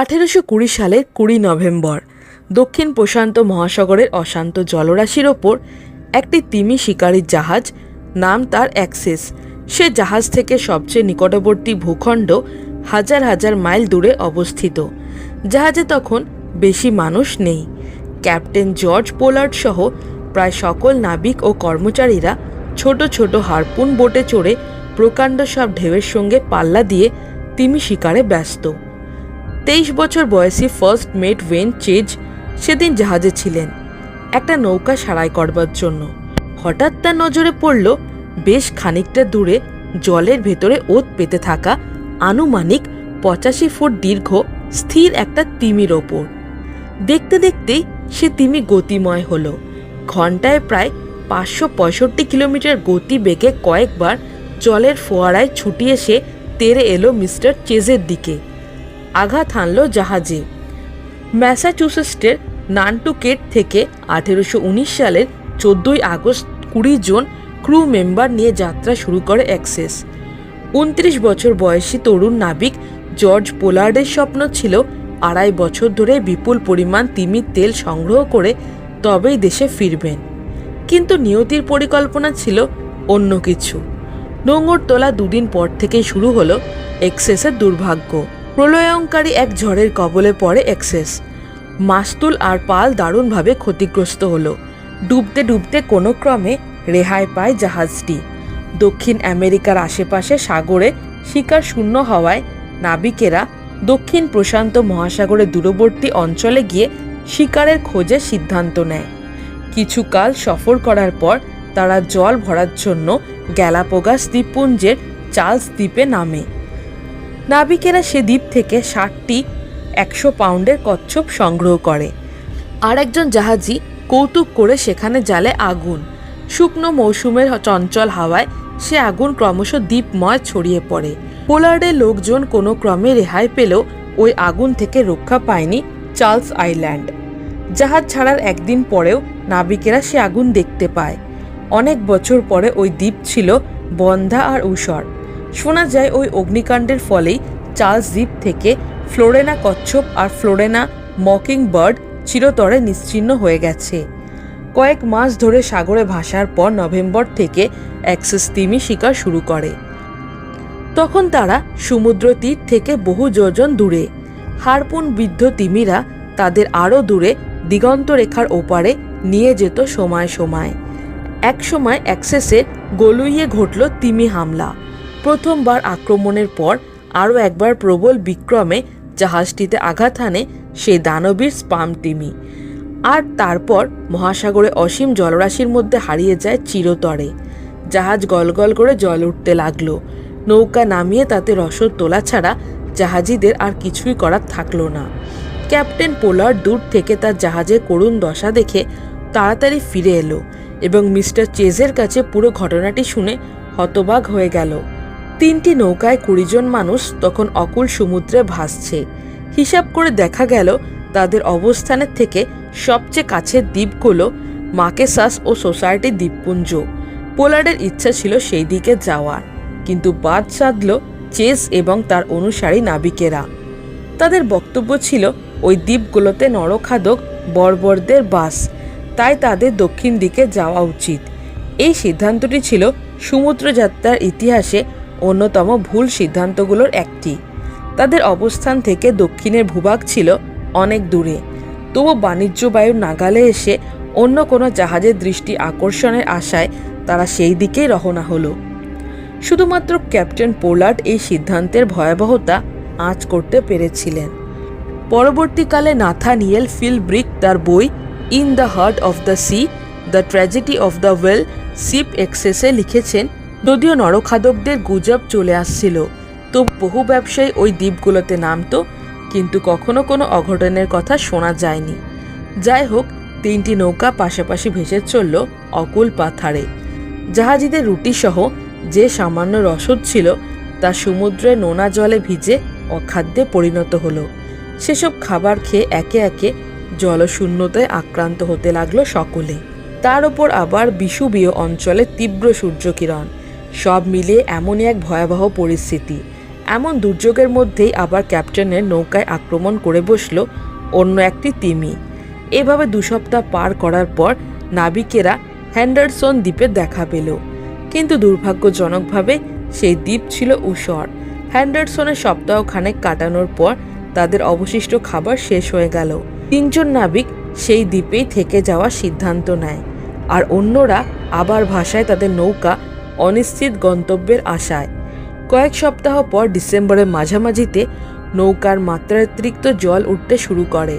আঠেরোশো কুড়ি সালের কুড়ি নভেম্বর, দক্ষিণ প্রশান্ত মহাসাগরের অশান্ত জলরাশির ওপর একটি তিমি শিকারীর জাহাজ, নাম তার অ্যাক্সেস। সে জাহাজ থেকে সবচেয়ে নিকটবর্তী ভূখণ্ড হাজার হাজার মাইল দূরে অবস্থিত। জাহাজে তখন বেশি মানুষ নেই। ক্যাপ্টেন জর্জ পোলার্ড সহ প্রায় সকল নাবিক ও কর্মচারীরা ছোট ছোট হারপুন বোটে চড়ে প্রকাণ্ড সব ঢেউয়ের সঙ্গে পাল্লা দিয়ে তিমি শিকারে ব্যস্ত। তেইশ বছর বয়সী ফার্স্ট মেট ওয়েন চেজ সেদিন জাহাজে ছিলেন, একটা নৌকা সারাই করবার জন্য। হঠাৎ তার নজরে পড়ল, বেশ খানিকটা দূরে জলের ভেতরে ওত পেতে থাকা আনুমানিক পঁচাশি ফুট দীর্ঘ, স্থির একটা তিমির ওপর। দেখতে দেখতেই সে তিমি গতিময় হলো। ঘন্টায় প্রায় পাঁচশো পঁয়ষট্টি কিলোমিটার গতি বেগে কয়েকবার জলের ফোয়ারায় ছুটি এসে তেরে এলো মিস্টার চেজের দিকে। আঘাত হানল জাহাজে। ম্যাসাচুসেটসের নান্টুকেট থেকে আঠেরোশো উনিশ সালের চোদ্দোই আগস্ট কুড়ি জন ক্রু মেম্বার নিয়ে যাত্রা শুরু করে অ্যাক্সেস। উনত্রিশ বছর বয়সী তরুণ নাবিক জর্জ পোলার্ডের স্বপ্ন ছিল আড়াই বছর ধরে বিপুল পরিমাণ তিমির তেল সংগ্রহ করে তবেই দেশে ফিরবেন। কিন্তু নিয়তির পরিকল্পনা ছিল অন্য কিছু। নোঙর তোলা দুদিন পর থেকেই শুরু হলো এক্সেসের দুর্ভাগ্য। প্রলয়ঙ্কারী এক ঝড়ের কবলে পড়ে এক্সেস। মাস্তুল আর পাল দারুণভাবে ক্ষতিগ্রস্ত হলো। ডুবতে ডুবতে কোনো ক্রমে রেহাই পায় জাহাজটি। দক্ষিণ আমেরিকার আশেপাশে সাগরে শিকার শূন্য হওয়ায় নাবিকেরা দক্ষিণ প্রশান্ত মহাসাগরের দূরবর্তী অঞ্চলে গিয়ে শিকারের খোঁজে সিদ্ধান্ত নেয়। কিছুকাল সফর করার পর তারা জল ভরার জন্য গ্যালাপোগাস দ্বীপপুঞ্জের চার্লস দ্বীপে নামে। নাবিকেরা সে দ্বীপ থেকে ষাটটি একশো পাউন্ডের কচ্ছপ সংগ্রহ করে। আর একজন জাহাজি কৌতুক করে সেখানে জ্বালে আগুন। শুকনো মৌসুমের চঞ্চল হাওয়ায় সে আগুন ক্রমশ দ্বীপময় ছড়িয়ে পড়ে। পোলার্ডের লোকজন কোনো ক্রমে রেহাই পেলেও ওই আগুন থেকে রক্ষা পায়নি চার্লস আইল্যান্ড। জাহাজ ছাড়ার একদিন পরেও নাবিকেরা সে আগুন দেখতে পায়। অনেক বছর পরে ওই দ্বীপ ছিল বন্ধা আর ঊষর শোনা যায় ওই অগ্নিকাণ্ডের ফলেই চার্লস দ্বীপ থেকে ফ্লোরেনা কচ্ছপ আর ফ্লোরেনা মকিং বার্ড চিরতরে নিশ্চিহ্ন হয়ে গেছে। কয়েক মাস ধরে সাগরে ভাসার পর নভেম্বর থেকে অ্যাক্সেস তিমি শিকার শুরু করে। তখন তারা সমুদ্র তীর থেকে বহু যোজন দূরে। হারপুন বিদ্ধ তিমিরা তাদের আরও দূরে দিগন্ত রেখার ওপারে নিয়ে যেত সময় সময়। এক সময় অ্যাক্সেসের গলুইয়ে ঘটল তিমি হামলা। প্রথমবার আক্রমণের পর আরও একবার প্রবল বিক্রমে জাহাজটিতে আঘাত হানে সেই দানবীর স্পাম টিমি। আর তারপর মহাসাগরে অসীম জলরাশির মধ্যে হারিয়ে যায় চিরতরে। জাহাজ গলগল করে জল উঠতে লাগল। নৌকা নামিয়ে তাতে রসদ তোলা ছাড়া জাহাজিদের আর কিছুই করার থাকল না। ক্যাপ্টেন পোলার দূর থেকে তার জাহাজের করুণ দশা দেখে তাড়াতাড়ি ফিরে এলো এবং মিস্টার চেজের কাছে পুরো ঘটনাটি শুনে হতবাক হয়ে গেল। তিনটি নৌকায় কুড়ি জন মানুষ তখন অকুল সমুদ্রে ভাসছে। হিসাব করে দেখা গেল, তাদের অবস্থানের থেকে সবচেয়ে কাছের দ্বীপগুলো মাকেসাস ও সোসাইটি দ্বীপপুঞ্জ। পোলার্ডের ইচ্ছা ছিল সেই দিকে যাওয়ার, কিন্তু বাদ সাধল চেস এবং তার অনুসারী নাবিকেরা। তাদের বক্তব্য ছিল, ওই দ্বীপগুলোতে নরখাদক বর্বরদের বাস, তাই তাদের দক্ষিণ দিকে যাওয়া উচিত। এই সিদ্ধান্তটি ছিল সমুদ্রযাত্রার ইতিহাসে অন্যতম ভুল সিদ্ধান্তগুলোর একটি। তাদের অবস্থান থেকে দক্ষিণের ভূভাগ ছিল অনেক দূরে। তবু বাণিজ্য বায়ুর নাগালে এসে অন্য কোনো জাহাজের দৃষ্টি আকর্ষণের আশায় তারা সেই দিকেই রওনা হলো। শুধুমাত্র ক্যাপ্টেন পোলার্ড এই সিদ্ধান্তের ভয়াবহতা আঁচ করতে পেরেছিলেন। পরবর্তীকালে নাথানিয়েল ফিল ব্রিক তার বই in the heart of the sea, the tragedy of the whale ship এক্সেসে লিখেছেন যদিও নরখাদকদের গুজব চলে আসছিল তো বহু ব্যবসায়ী ওই দ্বীপগুলোতে নামতো, কিন্তু কখনো কোনো অঘটনের কথা শোনা যায়নি। যাই হোক, তিনটি নৌকা পাশাপাশি ভেসে চলল অকুল পাথারে। জাহাজিদের রুটি সহ যে সামান্য রসদ ছিল, তা সমুদ্রে নোনা জলে ভিজে অখাদ্যে পরিণত হলো। সেসব খাবার খেয়ে একে একে জলশূন্যতায় আক্রান্ত হতে লাগল সকলে। তার ওপর আবার বিষুবীয় অঞ্চলে তীব্র সূর্যকিরণ। সব মিলে এমনই এক ভয়াবহ পরিস্থিতি। এমন দুর্যোগের মধ্যেই আবার ক্যাপ্টেনের নৌকায় আক্রমণ করে বসল অন্য একটি তিমি। এভাবে দু সপ্তাহ পার করার পর নাবিকেরা হ্যান্ডারসন দ্বীপে দেখা পেল। কিন্তু দুর্ভাগ্যজনকভাবে সেই দ্বীপ ছিল ঊষর হ্যান্ডারসনের সপ্তাহখানেক কাটানোর পর তাদের অবশিষ্ট খাবার শেষ হয়ে গেল। তিনজন নাবিক সেই দ্বীপেই থেকে যাওয়ার সিদ্ধান্ত নেয়। আর অন্যরা আবার ভাষায় তাদের নৌকা অনিশ্চিত গন্তব্যের আশায়। কয়েক সপ্তাহ পর ডিসেম্বরের মাঝামাঝিতে নৌকার মাত্রাতিরিক্ত জল উঠতে শুরু করে।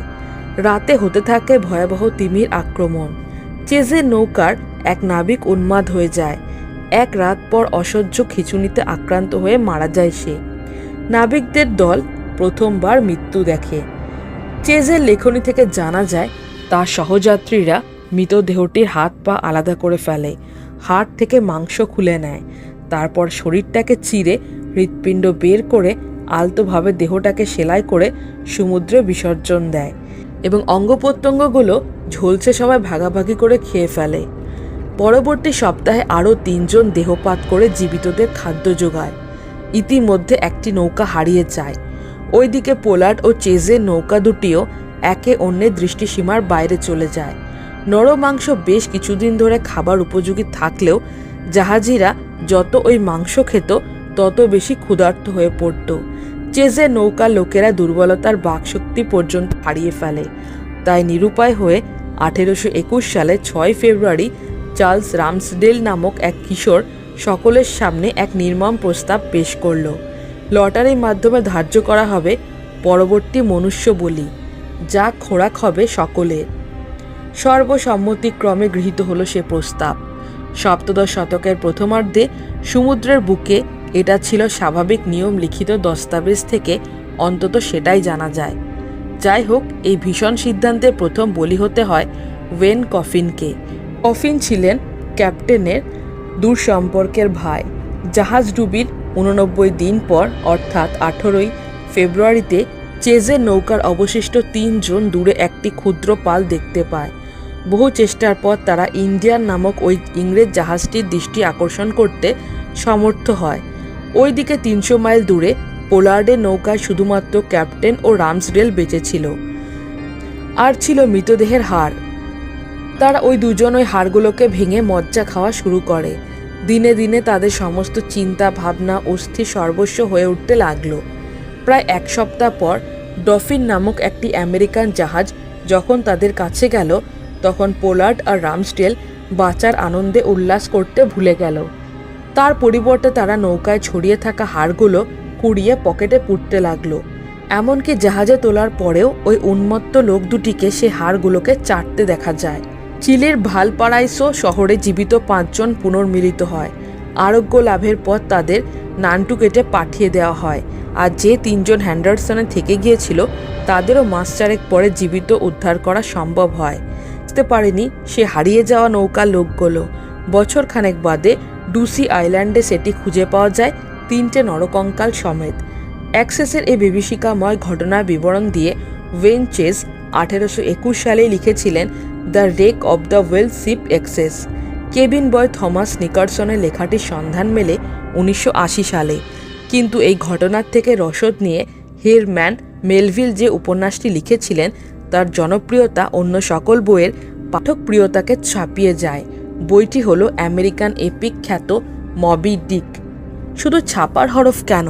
রাতে হতে থাকে ভয়াবহ তিমির আক্রমণ। চেজের নৌকার এক নাবিক উন্মাদ হয়ে যায়। এক রাত পর অসহ্য খিচুনিতে আক্রান্ত হয়ে মারা যায় সে। নাবিকদের দল প্রথমবার মৃত্যু দেখে। চেজের লেখনী থেকে জানা যায়, তার সহযাত্রীরা মৃতদেহটির হাত পা আলাদা করে ফেলে। হাড় থেকে মাংস খুলে নেয়। তারপর শরীরটাকে চিরে হৃৎপিণ্ড বের করে আলতোভাবে দেহটাকে সেলাই করে সমুদ্রে বিসর্জন দেয় এবং অঙ্গ প্রত্যঙ্গগুলো ঝলসে সবাই ভাগাভাগি করে খেয়ে ফেলে। পরবর্তী সপ্তাহে আরও তিনজন দেহপাত করে জীবিতদের খাদ্য যোগায়। ইতিমধ্যে একটি নৌকা হারিয়ে যায়। ওইদিকে পোলার্ড ও চেজের নৌকা দুটিও একে অন্যের দৃষ্টিসীমার বাইরে চলে যায়। নরমাংস বেশ কিছুদিন ধরে খাবার উপযোগী থাকলেও জাহাজিরা যত ওই মাংস খেত, তত বেশি ক্ষুধার্ত হয়ে পড়ত। চেজে নৌকা লোকেরা দুর্বলতার বাকশক্তি পর্যন্ত হারিয়ে ফেলে। তাই নিরুপায় হয়ে আঠেরোশো একুশ সালে ছয় ফেব্রুয়ারি চার্লস রামসডেল নামক এক কিশোর সকলের সামনে এক নির্মম প্রস্তাব পেশ করল। লটারির মাধ্যমে ধার্য করা হবে পরবর্তী মনুষ্য বলি, যা খোরাক হবে সকলের। সর্বসম্মতিক্রমে গৃহীত হলো সে প্রস্তাব। সপ্তদশ শতকের প্রথমার্ধে সমুদ্রের বুকে এটা ছিল স্বাভাবিক নিয়ম লিখিত দস্তাবেজ থেকে অন্তত সেটাই জানা যায়। যাই হোক, এই ভীষণ সিদ্ধান্তে প্রথম বলি হতে হয় ওয়েন কফিনকে। কফিন ছিলেন ক্যাপ্টেনের দূর সম্পর্কের ভাই। জাহাজ ডুবির উননব্বই দিন পর, অর্থাৎ আঠেরোই ফেব্রুয়ারিতে, চেজের নৌকার অবশিষ্ট তিনজন দূরে একটি ক্ষুদ্র পাল দেখতে পায়। বহু চেষ্টার পর তারা ইন্ডিয়ান নামক ওই ইংরেজ জাহাজটির দৃষ্টি আকর্ষণ করতে সমর্থ হয়। ওইদিকে তিনশো মাইল দূরে পোলার্ডের নৌকায় শুধুমাত্র ক্যাপ্টেন ও রামসডেল বেঁচে ছিল। আর ছিল মৃতদেহের হাড়। তারা ওই দুজন ওই হাড়গুলোকে ভেঙে মজ্জা খাওয়া শুরু করে। দিনে দিনে তাদের সমস্ত চিন্তা, ভাবনা অস্থির সর্বস্ব হয়ে উঠতে লাগল। প্রায় এক সপ্তাহ পর ডফিন নামক একটি আমেরিকান জাহাজ যখন তাদের কাছে গেল তখন পোলার্ড আর রামস্টেল বাঁচার আনন্দে উল্লাস করতে ভুলে গেল। তার পরিবর্তে তারা নৌকায় ছড়িয়ে থাকা হাড়গুলো কুড়িয়ে পকেটে পুড়তে লাগল। এমনকি জাহাজে তোলার পরেও ওই উন্মত্ত লোক দুটিকে সে হাড়গুলোকে চাটতে দেখা যায়। চিলির ভালপারাইসো শহরে জীবিত পাঁচজন পুনর্মিলিত হয়। আরোগ্য লাভের পর তাদের নানটু কেটে পাঠিয়ে দেওয়া হয়। আর যে তিনজন হ্যান্ডারসনে থেকে গিয়েছিল, তাদেরও মাস চারেক পরে জীবিত উদ্ধার করা সম্ভব হয়। বুঝতে পারেনি সে হারিয়ে যাওয়া নৌকা লোকগুলো। বছর খানেক বাদে ডুসি আইল্যান্ডে সেটি খুঁজে পাওয়া যায় তিনটে নরকঙ্কাল সমেত। অ্যাক্সেসের এই বিভীষিকাময় ঘটনার বিবরণ দিয়ে ওয়েন চেস আঠেরোশো একুশ সালে লিখেছিলেন the wreck of the whale ship Essex cabin boy Thomas নিকারসনের লেখাটির সন্ধান মেলে উনিশশো আশি সালে। কিন্তু এই ঘটনার থেকে রসদ নিয়ে হেরম্যান মেলভিল যে উপন্যাসটি লিখেছিলেন তার জনপ্রিয়তা অন্য সকল বইয়ের পাঠকপ্রিয়তাকে ছাপিয়ে যায়। বইটি হলো আমেরিকান এপিক খ্যাত মবি ডিক। শুধু ছাপার হরফ কেন?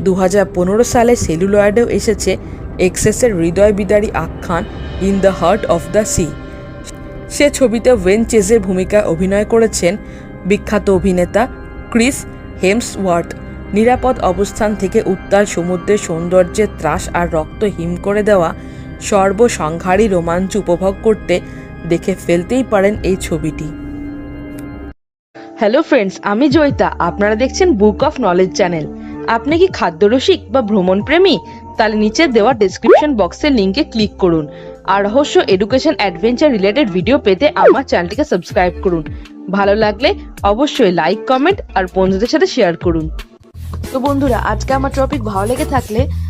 দু হাজার পনেরো সালে সেলুলয়েডেও এসেছে এক্সেসের হৃদয় বিদারী আখ্যান in the heart of the sea. সে ছবিতে ওয়েন চেজের ভূমিকায় অভিনয় করেছেন বিখ্যাত অভিনেতা ক্রিস হেমসওয়ার্থ। নিরাপদ অবস্থান থেকে উত্তাল সমুদ্রের সৌন্দর্যের ত্রাস আর রক্ত হিম করে দেওয়া সর্বসংহারী রোমাঞ্চ উপভোগ করতে দেখে ফেলতেই পারেন এই ছবিটি। হ্যালো ফ্রেন্ডস আমি জয়িতা। আপনারা দেখছেন বুক অফ নলেজ চ্যানেল আপনি কি খাদ্যরসিক বা ভ্রমণ প্রেমী তাহলে নিচে দেওয়া ডেসক্রিপশন বক্সের লিঙ্কে ক্লিক করুন। আর রহস্য এডুকেশন অ্যাডভেঞ্চার রিলেটেড ভিডিও পেতে আমার চ্যানেলটিকে সাবস্ক্রাইব করুন। ভালো লাগলে অবশ্যই লাইক কমেন্ট আর বন্ধুদের সাথে শেয়ার করুন। তো বন্ধুরা আজকে আমার টপিক ভালো লেগে থাকলে